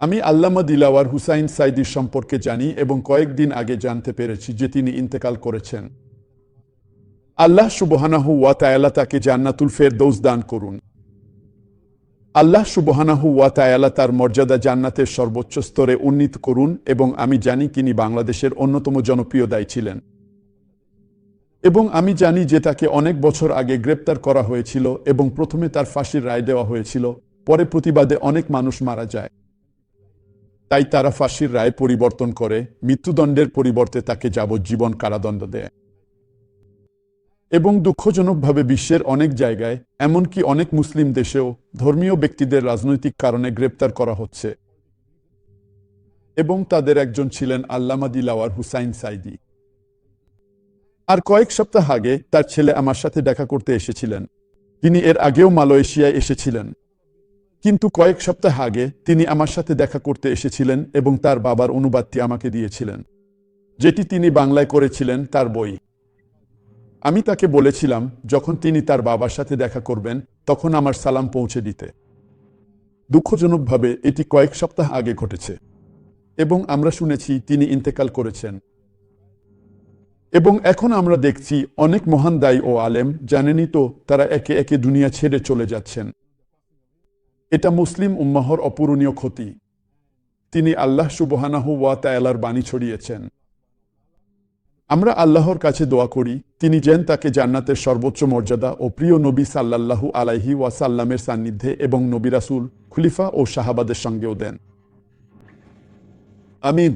আমি আল্লামা দিলাওয়ার হুসাইন সাইদির সম্পর্কে জানি এবং কয়েকদিন আগে জানতে পেরেছি যে তিনি ইন্তেকাল করেছেন। আল্লাহ সুবহানাহু ওয়া তায়ালা তাকে জান্নাতুল ফেরদৌস দান করুন। আল্লাহ সুবহানাহু ওয়া তায়ালা তার মর্যাদা জান্নাতের সর্বোচ্চ স্তরে উন্নীত করুন এবং আমি জানি তিনি বাংলাদেশের অন্যতম জনপ্রিয় দায়ী ছিলেন। এবং আমি জানি যে তাকে অনেক বছর আগে গ্রেপ্তার করা হয়েছিল এবং প্রথমে তার ফাঁসির রায় দেওয়া হয়েছিল, পরে প্রতিবাদে অনেক মানুষ মারা যায়। তাই তারা ফাঁসির রায় পরিবর্তন করে, মৃত্যুদণ্ডের পরিবর্তে তাকে যাবজ্জীবন কারাদণ্ড দেয়। এবং দুঃখজনকভাবে বিশ্বের অনেক জায়গায়, এমনকি অনেক মুসলিম দেশেও ধর্মীয় ব্যক্তিদের রাজনৈতিক কারণে গ্রেপ্তার করা হচ্ছে। এবং তাদের একজন ছিলেন আল্লামা দিলাওয়ার হুসাইন সাইদি। আর কয়েক সপ্তাহ আগে তার ছেলে আমার সাথে দেখা করতে এসেছিলেন। তিনি এর আগেও মালয়েশিয়ায় এসেছিলেন। কিন্তু কয়েক সপ্তাহ আগে তিনি আমার সাথে দেখা করতে এসেছিলেন এবং তার বাবার অনুবাদটি আমাকে দিয়েছিলেন। যেটি তিনি বাংলায় করেছিলেন তার বই। আমি তাকে বলেছিলাম, যখন তিনি তার বাবার সাথে দেখা করবেন, তখন আমার সালাম পৌঁছে দিতে। দুঃখজনকভাবে এটি কয়েক সপ্তাহ আগে ঘটেছে এবং আমরা শুনেছি তিনি ইন্তেকাল করেছেন। এবং এখন আমরা দেখছি অনেক মহান দায়ী ও আলেম, জানেনই তো, তারা একে একে দুনিয়া ছেড়ে চলে যাচ্ছেন। এটা মুসলিম উম্মাহর অপূরণীয় ক্ষতি। তিনি আল্লাহ সুবহানাহ ওয়া তায়ালার বাণী ছড়িয়েছেন। আমরা আল্লাহর কাছে দোয়া করি, তিনি যেন তাকে জান্নাতের সর্বোচ্চ মর্যাদা ও প্রিয় নবী সাল্লাল্লাহু আলাইহি ওয়াসাল্লামের সান্নিধ্যে এবং নবী রাসুল, খুলিফা ও শাহাবাদের সঙ্গেও দেন। আমিন।